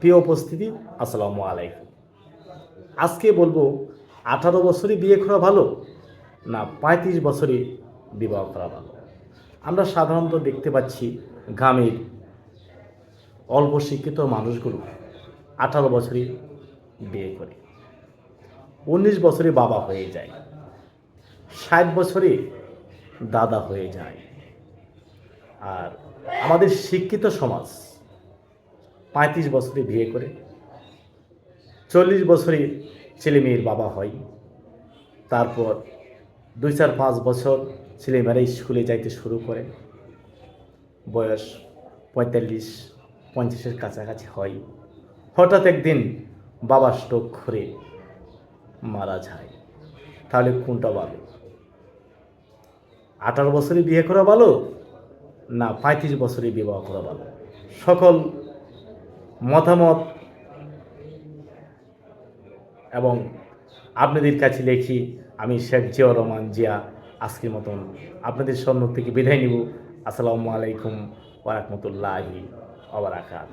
প্রিয় উপস্থিতি, আসসালামু আলাইকুম। আজকে বলব, আঠারো বছরই বিয়ে করা ভালো না পঁয়ত্রিশ বছরই বিবাহ করা ভালো? আমরা সাধারণত দেখতে পাচ্ছি গ্রামের অল্প শিক্ষিত মানুষগুলো আঠারো বছরই বিয়ে করে। উনিশ বছরে বাবা হয়ে যায়। ষাট বছরে দাদা হয়ে যায়। আর আমাদের শিক্ষিত সমাজ পঁয়ত্রিশ বছরে বিয়ে করে, চল্লিশ বছরে ছেলে মেয়ের বাবা হয়। তারপর দুই চার পাঁচ বছর ছেলে ছেলেমেয়েরা স্কুলে যাইতে শুরু করে। বয়স পঁয়তাল্লিশ, পঞ্চাশের কাছাকাছি হয়। হঠাৎ একদিন বাবা স্ট্রোক করে মারা যায়। তাহলে কোনটা ভালো? আঠারো বছরে বিয়ে করা ভালো না পঁয়ত্রিশ বছরে বিবাহ করা ভালো? সকল মতামত এবং আপনাদের কাছে লেখি, আমি শেখ জিয়া রহমান জিয়া, আজকের মতন আপনাদের সন্ন্য থেকে বিদায় নিব। আসসালামু আলাইকুম ওরহমতুল্লাহি ওবরাকাত